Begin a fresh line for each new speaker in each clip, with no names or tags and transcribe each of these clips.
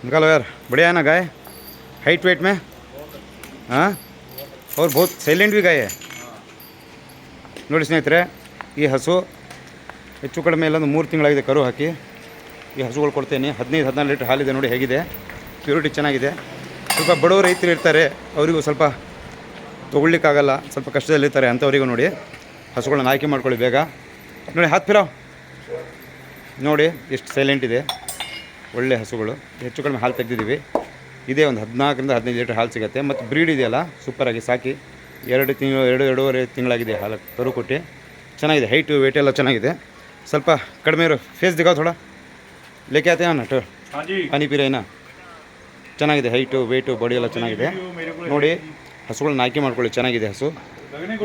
निकालो यार बढ़िया है ना गाय हाइट वेट में हाँ और बहुत ಸೈಲೆಂಟ್ भी गाय है ನೋಡಿ ಸ್ನೇಹಿತರೆ ಈ ಹಸು ಹೆಚ್ಚು ಕಡಿಮೆ ಇಲ್ಲ ಒಂದು ಮೂರು ತಿಂಗಳಾಗಿದೆ ಕರು ಹಾಕಿ ಈ ಹಸುಗಳು ಕೊಡ್ತೇನೆ ಹದಿನೈದು ಹದಿನಾರು ಲೀಟ್ರ್ ಹಾಲಿದೆ ನೋಡಿ ಹೇಗಿದೆ ಪ್ಯೂರಿಟಿ ಚೆನ್ನಾಗಿದೆ ಸ್ವಲ್ಪ ಬಡವರು ರೈತರು ಇರ್ತಾರೆ ಅವರಿಗೂ ಸ್ವಲ್ಪ ತೊಗೊಳ್ಲಿಕ್ಕಾಗಲ್ಲ ಸ್ವಲ್ಪ ಕಷ್ಟದಲ್ಲಿರ್ತಾರೆ ಅಂಥವರಿಗೂ ನೋಡಿ ಹಸುಗಳನ್ನ ಆಯ್ಕೆ ಮಾಡ್ಕೊಳ್ಳಿ ಬೇಗ ನೋಡಿ ಹತ್ತು ಫಿರಾವ್ ನೋಡಿ ಎಷ್ಟು ಸೈಲೆಂಟ್ ಇದೆ ಒಳ್ಳೆ ಹಸುಗಳು. ಹೆಚ್ಚು ಕಡಿಮೆ ಹಾಲು ತೆಗೆದಿದ್ದೀವಿ. ಇದೇ ಒಂದು ಹದಿನಾಲ್ಕರಿಂದ ಹದಿನೈದು ಲೀಟರ್ ಹಾಲು ಸಿಗುತ್ತೆ. ಮತ್ತು ಬ್ರೀಡ್ ಇದೆಯಲ್ಲ ಸೂಪರಾಗಿ ಸಾಕಿ. ಎರಡು ತಿಂಗಳು ಎರಡು ಎರಡೂವರೆ ತಿಂಗಳಾಗಿದೆ ಹಾಲು ತರು ಕೊಟ್ಟು ಚೆನ್ನಾಗಿದೆ ಹೈಟು ವೇಟ್ ಎಲ್ಲ ಚೆನ್ನಾಗಿದೆ. ಸ್ವಲ್ಪ ಕಡಿಮೆ ಇರೋ. ಫೇಸ್ ದಿಗಾವ್ ಥೋಡ? ಲೇಖೆ ಆತೆ ನಟು?
हाँ जी
ಪಾನಿ ಪೀರೇನ ಚೆನ್ನಾಗಿದೆ ಹೈಟು ವೇಟು ಬಾಡಿ ಎಲ್ಲ ಚೆನ್ನಾಗಿದೆ. ನೋಡಿ ಹಸುಗಳನ್ನ ಆಯ್ಕೆ ಮಾಡ್ಕೊಳ್ಳಿ. ಚೆನ್ನಾಗಿದೆ ಹಸು.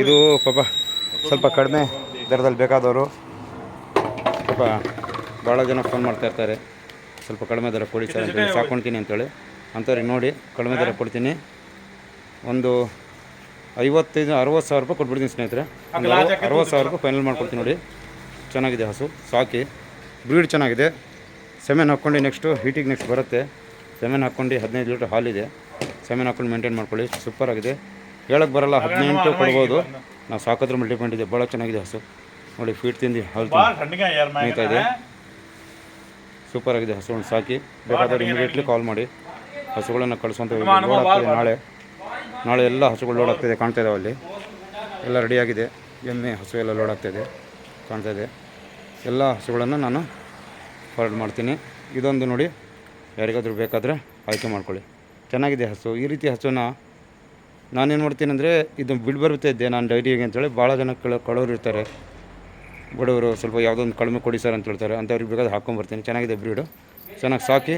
ಇದು ಪಾಪ ಸ್ವಲ್ಪ ಕಡಿಮೆ ದರದಲ್ಲಿ ಬೇಕಾದವರು. ಸ್ವಲ್ಪ ಭಾಳ ಜನ ಫೋನ್ ಮಾಡ್ತಾ ಇರ್ತಾರೆ. ಸ್ವಲ್ಪ ಕಡಿಮೆ ದರ ಕೊಡಿ ಸರ್ ಅಂತೇಳಿ ಸಾಕೊಳ್ತೀನಿ ಅಂತೇಳಿ. ಅಂಥವ್ರಿಗೆ ನೋಡಿ ಕಡಿಮೆ ದರ ಕೊಡ್ತೀನಿ. ಒಂದು ಐವತ್ತೈದು ಅರವತ್ತು ಸಾವಿರ ರೂಪಾಯಿ ಕೊಟ್ಬಿಡ್ತೀನಿ ಸ್ನೇಹಿತರೆ. ಒಂದು ಅರವತ್ತು ಸಾವಿರ ರೂಪಾಯಿ ಫೈನಲ್ ಮಾಡ್ಕೊಡ್ತೀನಿ ನೋಡಿ. ಚೆನ್ನಾಗಿದೆ ಹಸು ಸಾಕಿ. ಬ್ರೀಡ್ ಚೆನ್ನಾಗಿದೆ. ಸೆಮೆನ್ ಹಾಕ್ಕೊಂಡು ನೆಕ್ಸ್ಟು ಹೀಟಿಗೆ ನೆಕ್ಸ್ಟ್ ಬರುತ್ತೆ. ಸೆಮೆನ್ ಹಾಕ್ಕೊಂಡು ಹದಿನೈದು ಲೀಟ್ರ್ ಹಾಲಿದೆ ಸೆಮೆನ್ ಹಾಕ್ಕೊಂಡು ಮೇಂಟೈನ್ ಮಾಡ್ಕೊಳ್ಳಿ. ಸೂಪರ್ ಆಗಿದೆ. ಹೇಳಕ್ಕೆ ಬರಲ್ಲ ಹದಿನೆಂಟು ಕೊಡ್ಬೋದು. ನಾವು ಸಾಕೋದ್ರ ಮೇಲೆ ಡಿಪೆಂಡ್ ಇದೆ. ಭಾಳ ಚೆನ್ನಾಗಿದೆ ಹಸು. ನೋಡಿ ಫೀಟ್ ತಿಂದು ಹಾಲು ತಿಂದು ಇದೆ ಸೂಪರ್ ಆಗಿದೆ ಹಸುಗಳನ್ನ ಸಾಕಿ. ಬೇಕಾದ್ರೆ ಇಮಿಡಿಯೇಟ್ಲಿ ಕಾಲ್ ಮಾಡಿ. ಹಸುಗಳನ್ನು ಕಳಿಸುವಂಥ ಆಗ್ತದೆ ನಾಳೆ. ನಾಳೆ ಎಲ್ಲ ಹಸುಗಳು ಲೋಡ್ ಆಗ್ತಿದೆ ಕಾಣ್ತಾ ಇದಾವೆ ಅಲ್ಲಿ. ಎಲ್ಲ ರೆಡಿಯಾಗಿದೆ ಎಮ್ಮೆ ಹಸು ಎಲ್ಲ ಲೋಡ್ ಆಗ್ತಾಯಿದೆ ಕಾಣ್ತಾ ಇದೆ. ಎಲ್ಲ ಹಸುಗಳನ್ನು ನಾನು ಫಾರ್ವರ್ಡ್ ಮಾಡ್ತೀನಿ. ಇದೊಂದು ನೋಡಿ ಯಾರಿಗಾದರೂ ಬೇಕಾದರೆ ಆಯ್ಕೆ ಮಾಡ್ಕೊಳ್ಳಿ. ಚೆನ್ನಾಗಿದೆ ಹಸು. ಈ ರೀತಿ ಹಸುನ ನಾನೇನು ಮಾಡ್ತೀನಿ ಅಂದರೆ ಇದು ಬಿಡ್ ಬರುತ್ತೆ ಇದ್ದೆ ನಾನು ಡೈರಿಗೆ ಅಂತೇಳಿ ಭಾಳ ಜನ ಕಳ ಕಳೋರು ಇರ್ತಾರೆ. ಬಡವರು ಸ್ವಲ್ಪ ಯಾವುದೋ ಒಂದು ಕಡಿಮೆ ಕೊಡಿ ಸರ್ ಅಂತ ಹೇಳ್ತಾರೆ. ಅಂಥವ್ರಿಗೆ ಬೇಕಾದ್ರೆ ಹಾಕ್ಕೊಂಬರ್ತೀನಿ ಚೆನ್ನಾಗಿದೆ ಬ್ರೀಡು ಚೆನ್ನಾಗಿ ಸಾಕಿ.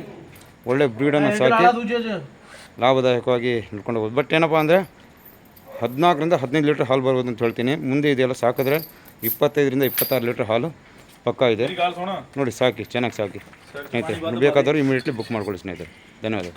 ಒಳ್ಳೆ ಬ್ರೀಡನ್ನು ಸಾಕಿ. ಲಾಭದಾಯಕವಾಗಿ ನೋಡ್ಕೊಂಡು ಹೋಗ್ಬೋದು. ಬಟ್ ಏನಪ್ಪ ಅಂದರೆ ಹದಿನಾಲ್ಕರಿಂದ ಹದಿನೈದು ಲೀಟ್ರ್ ಹಾಲು ಬರ್ಬೋದು ಅಂತ ಹೇಳ್ತೀನಿ. ಮುಂದೆ ಇದೆಲ್ಲ ಸಾಕಿದ್ರೆ ಇಪ್ಪತ್ತೈದರಿಂದ ಇಪ್ಪತ್ತಾರು ಲೀಟ್ರ್ ಹಾಲು ಪಕ್ಕ ಇದೆ. ನೋಡಿ ಸಾಕಿ ಚೆನ್ನಾಗಿ ಸಾಕಿ. ಸ್ನೇಹಿತರೆ ಬೇಕಾದವರು ಇಮಿಡಿಯೇಟ್ಲಿ ಬುಕ್ ಮಾಡ್ಕೊಳ್ಳಿ ಸ್ನೇಹಿತರೆ. ಧನ್ಯವಾದ